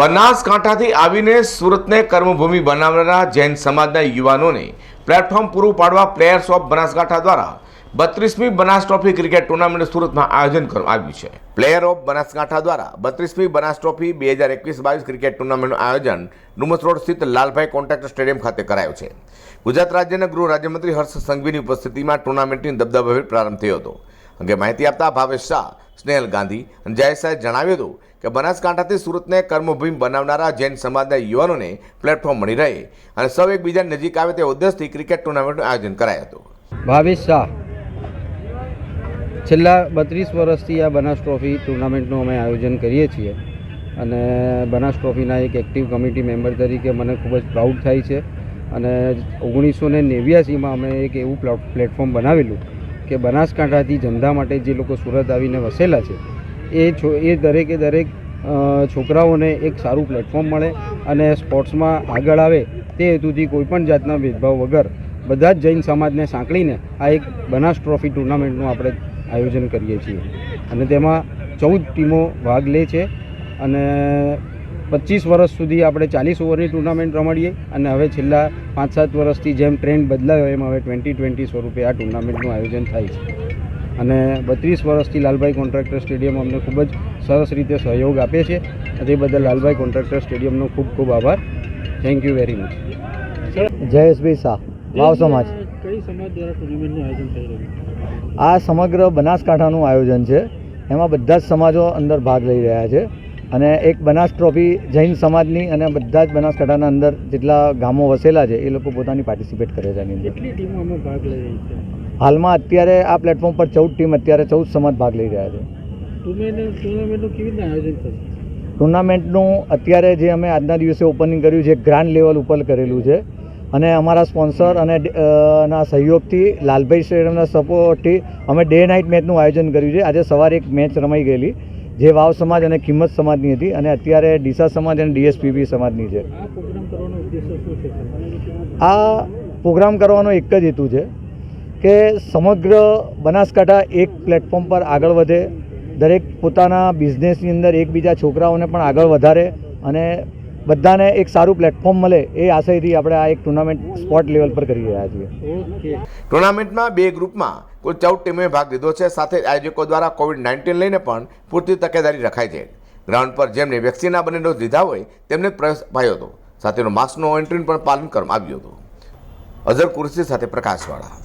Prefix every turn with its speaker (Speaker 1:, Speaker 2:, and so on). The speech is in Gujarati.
Speaker 1: બનાસકાંઠાથી આવીને સુરતને કર્મભૂમિ બનાવનારા જૈન સમાજના યુવાનોને પ્લેટફોર્મ પૂરું પાડવા પ્લેયર્સ ઓફ બનાસકાંઠા દ્વારા બત્રીસમી બનાસ ટ્રોફી ક્રિકેટ ટુર્નામેન્ટ સુરતમાં આયોજન કરવામાં આવ્યું છે. પ્લેયર ઓફ બનાસકાંઠા દ્વારા બત્રીસમી બનાસ ટ્રોફી બે હજાર એકવીસ બાવીસ ક્રિકેટ ટુર્નામેન્ટનું આયોજન ડુમસ રોડ સ્થિત લાલભાઈ કોન્ટ્રાક્ટર સ્ટેડિયમ ખાતે કરાયું છે. ગુજરાત રાજ્યના ગૃહ રાજ્યમંત્રી હર્ષ સંઘવીની ઉપસ્થિતિમાં ટુર્નામેન્ટની દબદબાભેર પ્રારંભ થયો હતો. અંગે માહિતી આપતા ભાવેશ શાહ, સ્નેહલ ગાંધી અને જય શાહે જણાવ્યું હતું કે બનાસકાંઠાથી સુરતને કર્મભૂમિ બનાવનારા જૈન સમાજના યુવાનોને પ્લેટફોર્મ મળી રહે અને સૌ એકબીજા નજીક આવે તે ઉદ્દેશથી ક્રિકેટ ટુર્નામેન્ટનું આયોજન કરાયું હતું.
Speaker 2: ભાવેશ શાહ, છેલ્લા બત્રીસ વર્ષથી આ બનાસ ટ્રોફી ટુર્નામેન્ટનું અમે આયોજન કરીએ છીએ અને બનાસ ટ્રોફીના એક એક્ટિવ કમિટી મેમ્બર તરીકે મને ખૂબ જ પ્રાઉડ થાય છે અને ઓગણીસો ને નેવ્યાસીમાં અમે એક એવું પ્લા- પ્લેટફોર્મ બનાવેલું કે બનાસકાંઠાથી ધંધા માટે જે લોકો સુરત આવીને વસેલા છે, એ છો, એ દરેકે દરેક છોકરાઓને એક સારું પ્લેટફોર્મ મળે અને સ્પોર્ટ્સમાં આગળ આવે તે હેતુથી કોઈપણ જાતના ભેદભાવ વગર બધા જ જૈન સમાજને સાંકળીને આ એક બનાસ ટ્રોફી ટુર્નામેન્ટનું આપણે આયોજન કરીએ છીએ. અને તેમાં ચૌદ ટીમો ભાગ લે છે અને પચીસ વર્ષ સુધી આપણે ચાલીસ ઓવરની ટુર્નામેન્ટ રમાડીએ અને હવે છેલ્લા પાંચ સાત વર્ષથી જેમ ટ્રેન્ડ બદલાયો એમ હવે ટ્વેન્ટી ટ્વેન્ટી સ્વરૂપે આ ટુર્નામેન્ટનું આયોજન થાય છે. અને બત્રીસ વર્ષથી લાલભાઈ કોન્ટ્રાક્ટર સ્ટેડિયમ અમને ખૂબ જ સરસ રીતે સહયોગ આપે છે. તે બદલ લાલભાઈ કોન્ટ્રાક્ટર સ્ટેડિયમનો ખૂબ ખૂબ આભાર. Thank you very much
Speaker 3: Jayeshbhai Shah. Vav સમાજ.
Speaker 2: કઈ સમાજ દ્વારા ટુર્નામેન્ટનું આયોજન થઈ રહ્યું
Speaker 3: આ સમગ્ર બનાસકાંઠાનું આયોજન છે. એમાં બધા જ સમાજો અંદર ભાગ લઈ રહ્યા છે. અને એક બનાસ ટ્રોફી જૈન સમાજની અને બધા જ બનાસકાંઠાના અંદર જેટલા ગામો વસેલા છે એ લોકો પોતાની પાર્ટિસિપેટ કરે છે આની અંદર.
Speaker 2: ભાગ લઈ રહી છે?
Speaker 3: હાલમાં અત્યારે આ પ્લેટફોર્મ પર ચૌદ ટીમ અત્યારે ચૌદ સમાજ ભાગ લઈ રહ્યા છે.
Speaker 2: ટુર્નામેન્ટનું કેવી રીતે આયોજન થશે?
Speaker 3: ટુર્નામેન્ટનું અત્યારે જે અમે આજના દિવસે ઓપનિંગ કર્યું છે ગ્રાન્ડ લેવલ ઉપર કરેલું છે. અને અમારા સ્પોન્સર અને ના સહયોગથી લાલભાઈ સ્ટેડિયમના સપોર્ટથી અમે ડે નાઇટ મેચનું આયોજન કર્યું છે. આજે સવારે એક મેચ રમાઈ ગયેલી. જે વાવ સમાજ અને કિંમત સમાજની હતી અને અત્યારે ડીસા સમાજ અને ડીએસપીબી સમાજની છે.
Speaker 2: આ પ્રોગ્રામ કરવાનો છે?
Speaker 3: આ પ્રોગ્રામ કરવાનો એક જ હેતુ છે કે સમગ્ર બનાસકાંઠા એક પ્લેટફોર્મ પર આગળ વધે. દરેક પોતાના બિઝનેસની અંદર એકબીજા છોકરાઓને પણ આગળ વધારે અને બધાને એક સારું પ્લેટફોર્મ મળે એ આશયથી આપણે આ એક ટુર્નામેન્ટ સ્પોટ લેવલ પર કરી રહ્યા છીએ.
Speaker 1: ટુર્નામેન્ટમાં બે ગ્રુપમાં કુલ ચૌદ ટીમોએ ભાગ લીધો છે. સાથે આયોજકો દ્વારા કોવિડ નાઇન્ટીન લઈને પણ પૂરતી તકેદારી રખાઈ છે. ગ્રાઉન્ડ પર જેમને વેક્સિનના બંને ડોઝ લીધા હોય તેમને પ્રવેશ અપાયો હતો. સાથેનો માસ્કનો એન્ટ્રીનું પણ પાલન કરવામાં આવ્યું હતું. અઝર કુરશી સાથે પ્રકાશવાળા.